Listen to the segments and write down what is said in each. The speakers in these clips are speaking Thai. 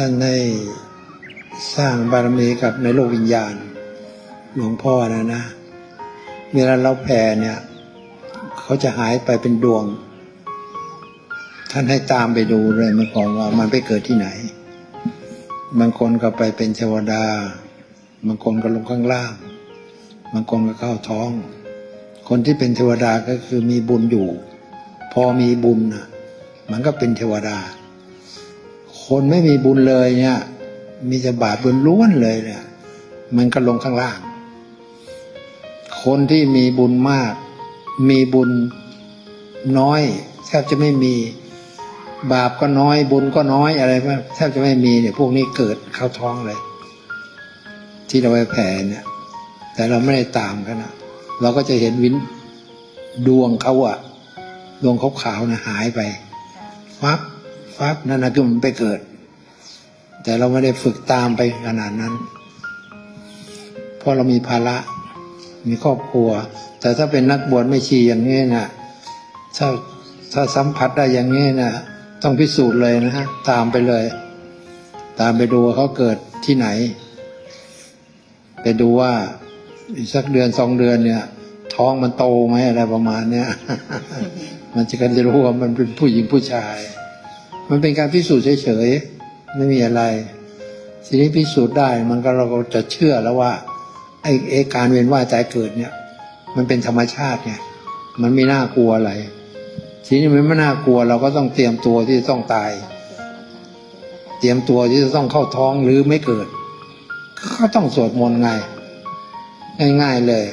ท่านได้สร้างบารมีกับในโลกวิญญาณหลวงพ่อนะนะ เวลาเราแผ่เนี่ย เขาจะหายไปเป็นดวง ท่านให้ตามไปดูเลยเมื่อก่อนว่ามันไปเกิดที่ไหน บางคนก็ไปเป็นเทวดา บางคนก็ลงข้างล่าง บางคนก็เข้าท้อง คนที่เป็นเทวดาก็คือมีบุญอยู่ พอมีบุญนะมันก็เป็นเทวดา คนไม่มีบุญเลยเนี่ย มีแต่บาปล้วนๆเลยเนี่ย มันก็ลงข้างล่าง คนที่มีบุญมาก มีบุญน้อยแทบจะไม่มีบาปก็น้อยบุญก็น้อยอะไรมากแทบจะไม่มีเนี่ย พวกนี้เกิดเข้าท้องเลย ที่เราไปแผ่เนี่ย แต่เราไม่ได้ตามกันนะเราก็จะเห็นวินดวงเขาอะดวงขาวๆนะหายไปฟับ ฟับนั่นนะคือมันไปเกิด แต่เราไม่ได้ฝึกตามไปขนาดนั้น เพราะเรามีภาระ มีครอบครัว แต่ถ้าเป็นนักบวชไม่ชีอย่างนี้นะถ้าถ้าสัมผัสได้อย่างนี้นะต้องพิสูจน์เลยนะฮะตามไปเลย ตามไปดูเขาเกิดที่ไหน ไปดูว่าอีกสักเดือนสองเดือนเนี่ย ท้องมันโตไหมอะไรประมาณเนี้ยมันจะกันจะรู้ว่ามันเป็นผู้หญิงผู้ชาย มันเป็นการพิสูจน์เฉยๆไม่มีอะไรทีนี้พิสูจน์ได้มันก็เราก็จะเชื่อแล้วว่าไอ้ไอ้การเวียนว่ายตายเกิดเนี่ย มันเป็นธรรมชาติไงมันไม่น่ากลัวอะไรทีนี้มันไม่น่ากลัวเราก็ต้องเตรียมตัวที่จะต้องตาย เตรียมตัวที่จะต้องเข้าท้องหรือไม่เกิด ก็ต้องสวดมนต์ไงง่ายๆเลย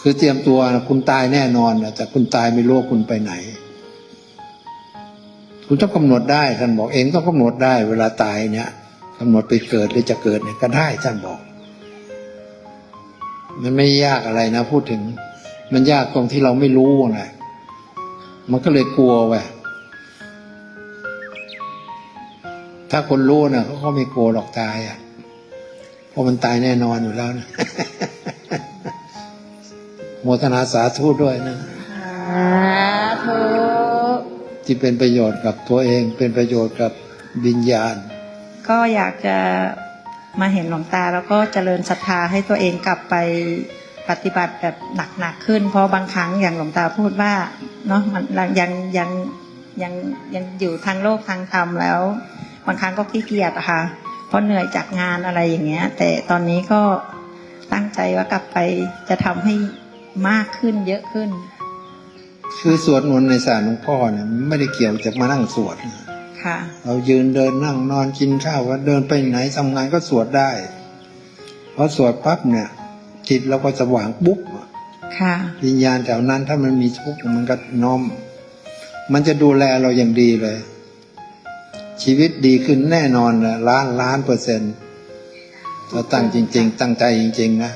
คือเตรียมตัวนะคุณตายแน่นอนนะแต่คุณตายไม่รู้ว่าคุณไปไหน คุณต้องกำหนดได้ท่านบอกเองต้องกำหนดได้ เวลาตายเนี่ยกำหนดไปเกิดหรือจะเกิดเนี่ยก็ได้ท่านบอก มันไม่ยากอะไรนะ พูดถึง มันยากตรงที่เราไม่รู้ไงมันก็เลยกลัวไว้ถ้าคนรู้นะเขาก็ไม่กลัวหรอกตายอะเพราะมันตายแน่นอนอยู่แล้วนะโมทนาสาธุด้วยนะสาธุ ที่เป็นประโยชน์กับตัวเองเป็นประโยชน์กับวิญญาณ ก็อยากจะมาเห็นหลวงตาแล้วก็เจริญศรัทธาให้ตัวเองกลับไปปฏิบัติแบบหนักๆขึ้น เพราะบางครั้งอย่างหลวงตาพูดว่าเนาะมันยังยังยังยังอยู่ทางโลกทางธรรมแล้ว บางครั้งก็ขี้เกียจอะค่ะเพราะเหนื่อยจากงานอะไรอย่างเงี้ย แต่ตอนนี้ก็ตั้งใจว่ากลับไปจะทำให้มากขึ้นเยอะขึ้น คือสวดมนต์ในศาลหลวงพ่อเนี่ยมันไม่ได้เกี่ยวจากมานั่งสวดนะค่ะ เรายืนเดินนั่งนอนกินข้าวก็เดินไปไหนทำงานก็สวดได้พอสวดปั๊บเนี่ย จิตเราก็สว่างปุ๊บค่ะวิญญาณแถวนั้นถ้ามันมีทุกข์มันก็น้อม มันจะดูแลเราอย่างดีเลย ชีวิตดีขึ้นแน่นอนนะล้านล้านเปอร์เซ็นต์ถ้าตั้งจริง ๆ ตั้งใจจริง ๆ นะ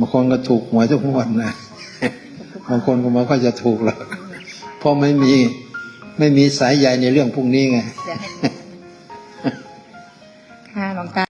บางคนก็ถูกหวยทุกงวดนะบางคนก็มันก็จะถูกหรอกเพราะไม่มีไม่มีสายใยในเรื่องพวกนี้ไงค่ะหลวงตา